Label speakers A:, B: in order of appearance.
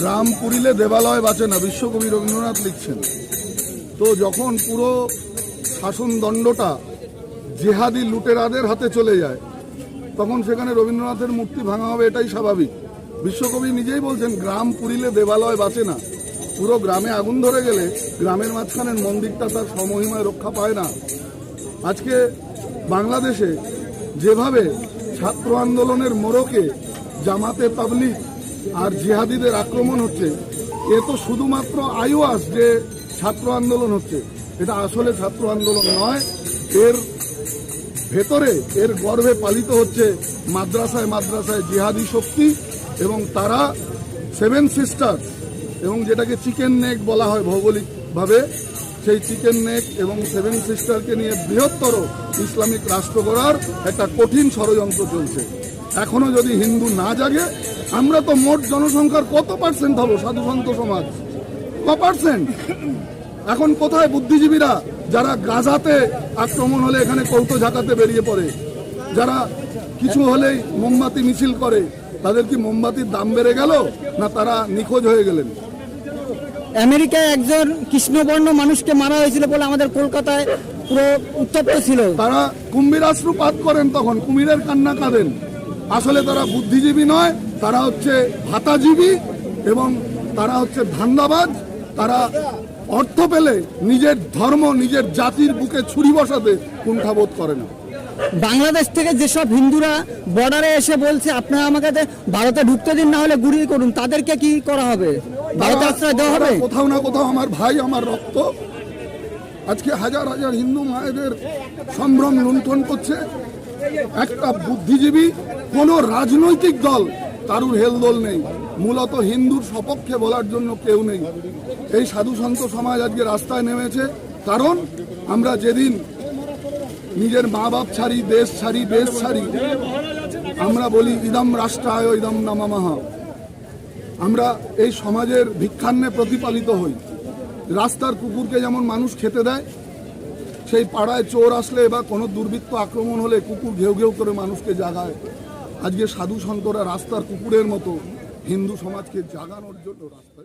A: গ্রাম পুরিলে দেবালয় বাঁচে না, বিশ্বকবি রবীন্দ্রনাথ লিখছেন। তো যখন পুরো শাসনদণ্ডটা জেহাদি লুটেরাদের হাতে চলে যায়, তখন সেখানে রবীন্দ্রনাথের মূর্তি ভাঙা হবে এটাই স্বাভাবিক। বিশ্বকবি নিজেই বলছেন, গ্রাম পুরিলে দেবালয় বাঁচে না। পুরো গ্রামে আগুন ধরে গেলে গ্রামের মাঝখানের মন্দিরটা তার সমহিমায় রক্ষা পায় না। আজকে বাংলাদেশে যেভাবে ছাত্র আন্দোলনের মোড়কে জামাতে পাবলিক আর জিহাদিদের আক্রমণ হচ্ছে, এ তো শুধুমাত্র আইওয়াস যে ছাত্র আন্দোলন হচ্ছে। এটা আসলে ছাত্র আন্দোলন নয়, এর ভেতরে, এর গর্ভে পালিত হচ্ছে মাদ্রাসায় মাদ্রাসায় জিহাদি শক্তি এবং তারা সেভেন সিস্টার এবং যেটাকে চিকেন নেক বলা হয় ভৌগোলিকভাবে, সেই চিকেন নেক এবং সেভেন সিস্টারকে নিয়ে বৃহত্তর ইসলামিক রাষ্ট্র গড়ার একটা কঠিন ষড়যন্ত্র চলছে। এখনও যদি হিন্দু না জাগে আমরা তো মোট জনসংখ্যার কত পার্সেন্ট হব সাধুসন্ত সমাজ? ক পার্সেন্ট এখন কোথায় বুদ্ধিজীবীরা যারা গাজাতে আক্রমণ হলে এখানে কৌটো ঝাঁকাতে বেরিয়ে পড়ে? যারা কিছু হলেই মোমবাতি মিছিল করে তাদের কি মোমবাতির দাম বেড়ে গেল না তারা নিখোঁজ হয়ে গেলেন?
B: আমেরিকায় একজন কৃষ্ণবর্ণ মানুষকে মারা হয়েছিল বলে আমাদের কলকাতায় পুরো উত্তপ্ত ছিল।
A: তারা কুম্ভীরাশ্রুপাত করেন তখন কুমিরের কান্না কাঁদেন। আসলে তারা বুদ্ধিজীবী নয় তারা হচ্ছে ভাতাজীবী এবং তারা হচ্ছে ধান্দাবাজ। তারা অর্থ পেলে নিজের ধর্ম নিজের জাতির বুকে ছুরি বসাতে কুণ্ঠাবোধ করে না।
B: বাংলাদেশ থেকে যেসব হিন্দুরা বর্ডারে এসে বলছে আপনারা আমাকে ভারতে ঢুকতে দিন না হলে গুলি করুন তাদেরকে কি করা হবে? ভারতে আশ্রয় দেওয়া হবে?
A: কোথাও না কোথাও আমার ভাই আমার রক্ত। আজকে হাজার হাজার হিন্দু মায়েদের সম্ভ্রম লুণ্ঠন করছে। একটা বুদ্ধিজীবী কোনো রাজনৈতিক দল কারুর হেলদোল নেই। মূলত হিন্দুর সপক্ষে বলার জন্য কেউ নেই। এই সাধু সন্ত সমাজ আজকে রাস্তায় নেমেছে। কারণ আমরা যেদিন নিজের মা বাপ ছাড়ি, দেশ ছাড়ি দেশ ছাড়ি, আমরা বলি, ইদম রাষ্ট্রায় ইদম নামামাহা আমরা এই সমাজের ভিক্ষান্নে প্রতিপালিত হই। রাস্তার কুকুরকে যেমন মানুষ খেতে দেয়, সেই পাড়ায় চোর আসলে বা কোনো দুর্বৃত্ত আক্রমণ হলে কুকুর ঘেউ ঘেউ করে মানুষকে জাগায়। আজকে সাধু শঙ্করা রাস্তার কুকুরের মতো হিন্দু সমাজকে জাগানোর জন্য রাস্তা